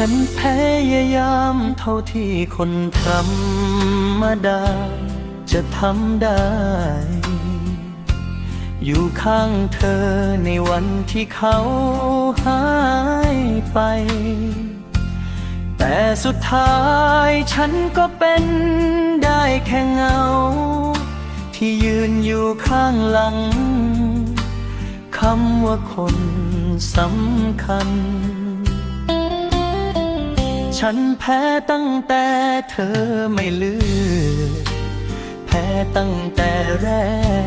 ฉันพยายามเท่าที่คนธรรมดา จะทำได้ อยู่ข้างเธอในวันที่เขาหายไป แต่สุดท้ายฉันก็เป็นได้แค่เงา ที่ยืนอยู่ข้างหลังคำว่าคนสำคัญ ฉันแพ้ตั้งแต่เธอไม่เลือกแพ้ตั้งแต่แร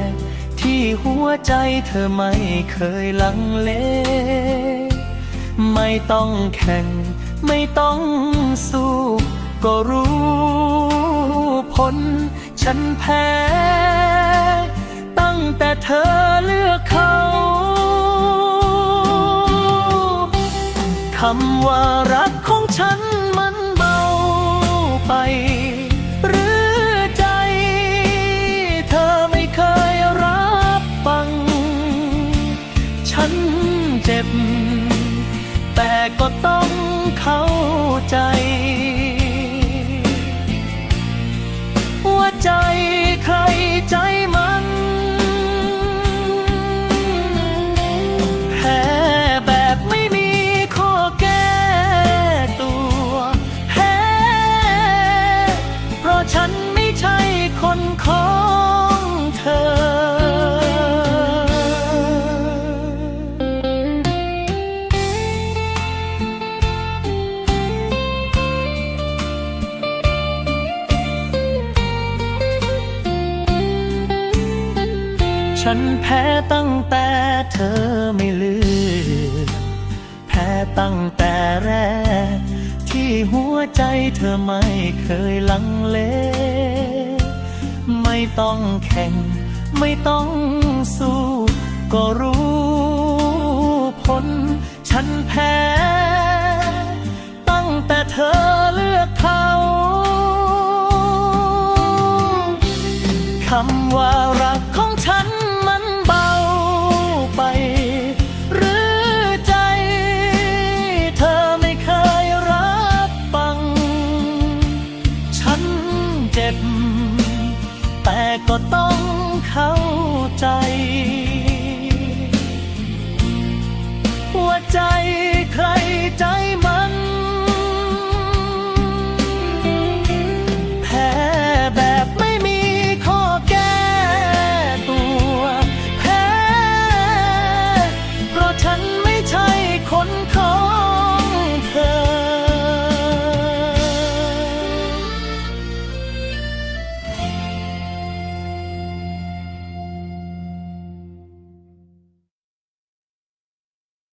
ก ที่หัวใจเธอไม่เคยลังเล ไม่ต้องแข่ง ไม่ต้องสู้ ก็รู้ผล ฉันแพ้ ตั้งแต่เธอเลือกเขาคำว่า บ แต่ก็ต้องเข้าใจ ว่าใจใครใจมันแพ้แบบไม่มีข้อแก้ตัวแพ้เพราะฉันไม่ใช่คนของเธอ ฉันแพ้ตั้งแต่เธอไม่ลือกแพ้ตั้งแต่แรก ที่หัวใจเธอไม่เคยลังเล ไม่ต้องแข่ง ไม่ต้องสู้ ก็รู้ผล ฉันแพ้ ตั้งแต่เธอ